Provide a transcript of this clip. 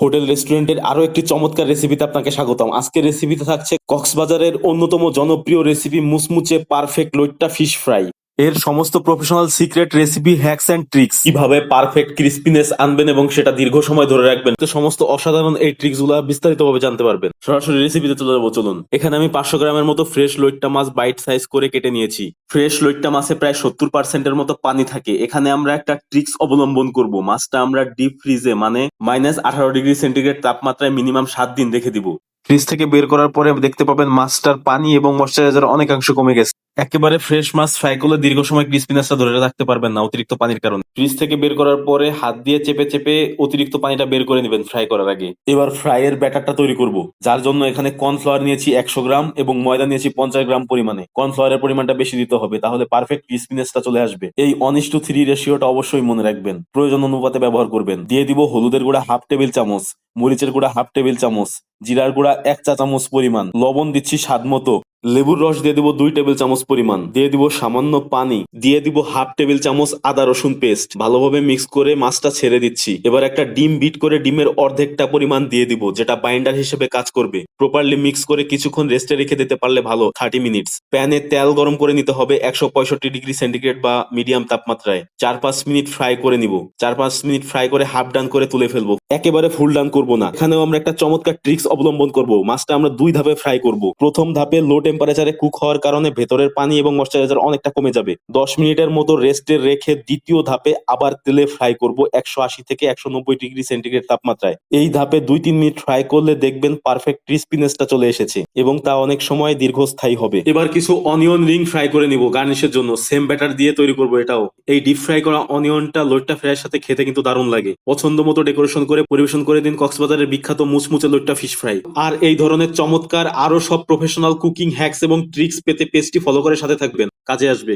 Hotel রেস্টুরেন্টের আরও একটি চমৎকার রেসিপিতে আপনাকে স্বাগতম। আজকের রেসিপিতে থাকছে কক্সবাজারের অন্যতম জনপ্রিয় রেসিপি মুসমুচে পারফেক্ট লইট্টা ফিশ ফ্রাই। এর সমস্ত professional secret recipe hacks and tricks কীভাবে পারফেক্ট ক্রিস্পিনেস আনবেন এবং সেটা দীর্ঘ সময় ধরে রাখবেন। তো সমস্ত অসাধারণ এই ট্রিক্সগুলা বিস্তারিত ভাবে জানতে পারবেন। সরাসরি রেসিপিতে চলে যাব চলুন। এখানে আমি পাঁচশো গ্রামের মতো ফ্রেশ লইট্টা মাছ বাইট সাইজ করে কেটে নিয়েছি। ফ্রেশ লইট্টা মাছে প্রায় সত্তর পার্সেন্টের মতো পানি থাকে। এখানে আমরা একটা ট্রিক্স অবলম্বন করব। মাছটা আমরা ডিপ ফ্রিজে মানে মাইনাস আঠারো ডিগ্রি সেন্টিগ্রেড তাপমাত্রায় মিনিমাম সাত দিন রেখে দিব। ফ্রিজ থেকে বের করার পরে দেখতে পাবেন মাছটার পানি এবং ময়শ্চারাইজার অনেকাংশ কমে গেছে। একেবারে ফ্রেশ মাছ ফ্রাই করলে দীর্ঘ সময় ক্রিসপিনেসটা ধরে রাখতে পারবেন না অতিরিক্ত পানির কারণে। ফ্রিজ থেকে বের করার পরে হাত দিয়ে চেপে চেপে অতিরিক্ত পানিটা বের করে নেবেন ফ্রাই করার আগে। এবার ফ্রাই এর ব্যাটারটা তৈরি করব, যার জন্য এখানে কর্নফ্লাওয়ার নিয়েছি একশো গ্রাম এবং ময়দা নিয়েছি পঞ্চাশ গ্রাম পরিমাণে। কর্নফ্লাওয়ারের পরিমাণটা বেশি দিতে হবে, তাহলে পারফেক্ট ক্রিসপিনেসটা চলে আসবে। এই অনিস টু থ্রি রেশিওটা অবশ্যই মনে রাখবেন। প্রয়োজন অনুপাতে ব্যবহার করবেন। দিয়ে দিব হলুদের গুঁড়া হাফ টেবিল চামচ, মরিচের গুঁড়া হাফ টেবিল চামচ, জিরার গুঁড়া এক চা চামচ পরিমাণ। লবণ দিচ্ছি স্বাদ মতো। লেবুর রস দিয়ে দিব দুই টেবিল চামচ পরিমাণ। দিয়ে দিব সামান্য পানি। দিয়ে দিব হাফ টেবিল চামচ আদা রসুন পেস্ট। ভালোভাবে মিক্স করে মাছটা ছেড়ে দিচ্ছি। এবার একটা ডিম বিট করে ডিমের অর্ধেকটা পরিমাণ দিয়ে দিব, যেটা বাইন্ডার হিসেবে কাজ করবে। প্রপারলি মিক্স করে কিছুক্ষণ রেস্টে রেখে দিতে পারলে ভালো, থার্টি মিনিটস। প্যানে তেল গরম করে নিতে হবে একশো পঁয়ষট্টি ডিগ্রি সেন্টিগ্রেড বা মিডিয়াম তাপমাত্রায়। চার পাঁচ মিনিট ফ্রাই করে নিব। চার পাঁচ মিনিট ফ্রাই করে হাফ ডান করে তুলে ফেলব। একেবারে ফুল ডান করব না। এখানেও আমরা একটা চমৎকার ট্রিক্স অবলম্বন করব। মাছটা আমরা দুই ধাপে ফ্রাই করব। প্রথম ধাপে লো টেম্পারেচারে কুক হওয়ার কারণে ভেতরের পানি এবং ময়শ্চারাইজার অনেকটা কমে যাবে। দশ মিনিটের মতো রেস্টে রেখে দ্বিতীয় ধাপে আবার তেলে ফ্রাই করব একশো আশি থেকে একশো নব্বই ডিগ্রি সেন্টিগ্রেড তাপমাত্রায়। এই ধাপে দুই তিন মিনিট ফ্রাই করলে দেখবেন পারফেক্ট ক্রিস্পিনেসটা চলে এসেছে এবং তা অনেক সময় দীর্ঘস্থায়ী হবে। এবার কিছু অনিয়ন রিং ফ্রাই করে নিব গার্নিশের জন্য। সেম ব্যাটার দিয়ে তৈরি করব এটাও। এই ডিপ ফ্রাই করা অনিয়নটা লোটটা ফ্রাইয়ের সাথে খেতে কিন্তু দারুণ লাগে। পছন্দ মতো ডেকোরেশন করে পরিবেশন করে দিন কক্সবাজারের বিখ্যাত মুচমুচে লোট্টা ফিশ ফ্রাই। আর এই ধরনের চমৎকার আরও সব প্রফেশনাল কুকিং হ্যাকস এবং ট্রিক্স পেতে পেজটি ফলো করে সাথে থাকবেন। কাজে আসবে।